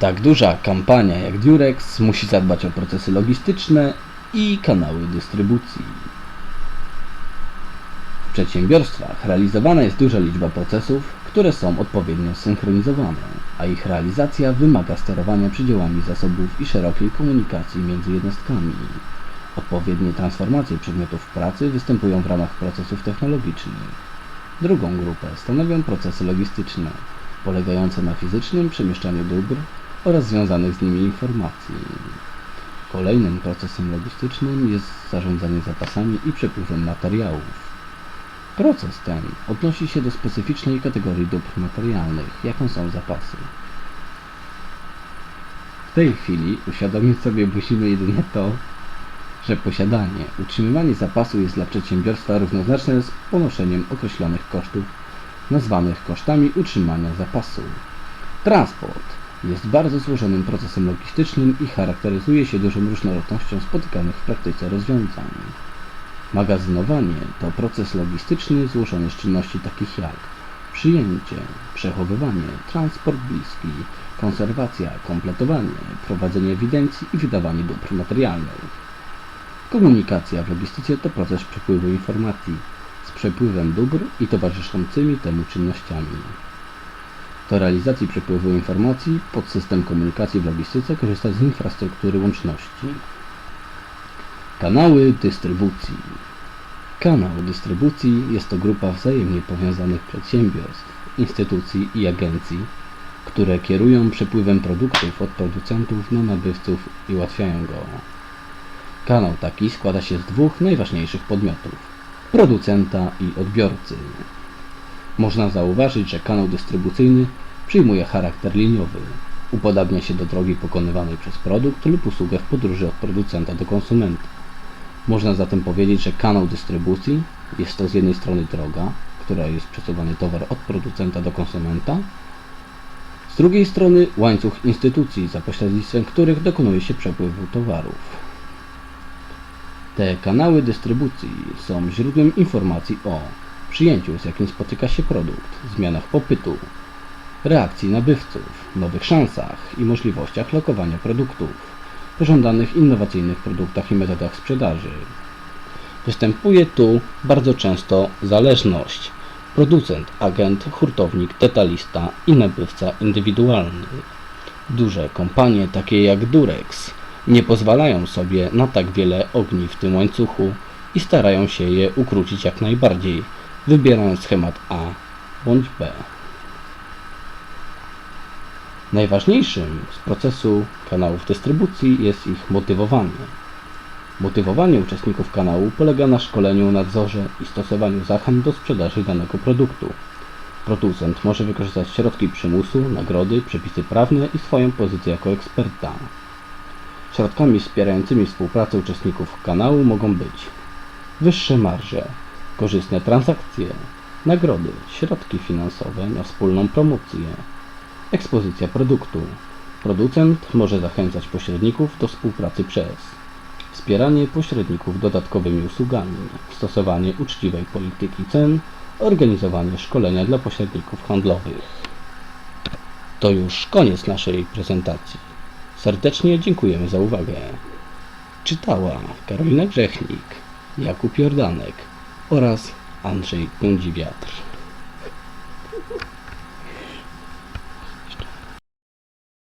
Tak duża kampania jak Durex musi zadbać o procesy logistyczne i kanały dystrybucji. W przedsiębiorstwach realizowana jest duża liczba procesów, które są odpowiednio synchronizowane, a ich realizacja wymaga sterowania przydziałami zasobów i szerokiej komunikacji między jednostkami. Odpowiednie transformacje przedmiotów pracy występują w ramach procesów technologicznych. Drugą grupę stanowią procesy logistyczne, polegające na fizycznym przemieszczaniu dóbr oraz związanych z nimi informacji. Kolejnym procesem logistycznym jest zarządzanie zapasami i przepływem materiałów. Proces ten odnosi się do specyficznej kategorii dóbr materialnych, jaką są zapasy. W tej chwili uświadomić sobie musimy jedynie to, że posiadanie, utrzymywanie zapasu jest dla przedsiębiorstwa równoznaczne z ponoszeniem określonych kosztów, nazwanych kosztami utrzymania zapasu. Transport jest bardzo złożonym procesem logistycznym i charakteryzuje się dużą różnorodnością spotykanych w praktyce rozwiązań. Magazynowanie to proces logistyczny złożony z czynności takich jak przyjęcie, przechowywanie, transport bliski, konserwacja, kompletowanie, prowadzenie ewidencji i wydawanie dóbr materialnych. Komunikacja w logistyce to proces przepływu informacji z przepływem dóbr i towarzyszącymi temu czynnościami. Do realizacji przepływu informacji podsystem komunikacji w logistyce korzysta z infrastruktury łączności. Kanały dystrybucji. Kanał dystrybucji jest to grupa wzajemnie powiązanych przedsiębiorstw, instytucji i agencji, które kierują przepływem produktów od producentów na nabywców i ułatwiają go. Kanał taki składa się z dwóch najważniejszych podmiotów: producenta i odbiorcy. Można zauważyć, że kanał dystrybucyjny przyjmuje charakter liniowy. Upodabnia się do drogi pokonywanej przez produkt lub usługę w podróży od producenta do konsumenta. Można zatem powiedzieć, że kanał dystrybucji jest to z jednej strony droga, która jest przesuwany towar od producenta do konsumenta, z drugiej strony łańcuch instytucji, za pośrednictwem których dokonuje się przepływu towarów. Te kanały dystrybucji są źródłem informacji o przyjęciu, z jakim spotyka się produkt, zmianach popytu, reakcji nabywców, nowych szansach i możliwościach lokowania produktów, pożądanych innowacyjnych produktach i metodach sprzedaży. Występuje tu bardzo często zależność producent, agent, hurtownik, detalista i nabywca indywidualny. Duże kompanie takie jak Durex nie pozwalają sobie na tak wiele ogni w tym łańcuchu i starają się je ukrócić jak najbardziej, wybierając schemat A bądź B. Najważniejszym z procesu kanałów dystrybucji jest ich motywowanie. Motywowanie uczestników kanału polega na szkoleniu, nadzorze i stosowaniu zachęt do sprzedaży danego produktu. Producent może wykorzystać środki przymusu, nagrody, przepisy prawne i swoją pozycję jako eksperta. Środkami wspierającymi współpracę uczestników kanału mogą być wyższe marże, korzystne transakcje, nagrody, środki finansowe na wspólną promocję, ekspozycja produktu. Producent może zachęcać pośredników do współpracy przez wspieranie pośredników dodatkowymi usługami, stosowanie uczciwej polityki cen, organizowanie szkolenia dla pośredników handlowych. To już koniec naszej prezentacji. Serdecznie dziękujemy za uwagę. Czytała Karolina Grzechnik, Jakub Jordanek oraz Andrzej Kądziwiatr.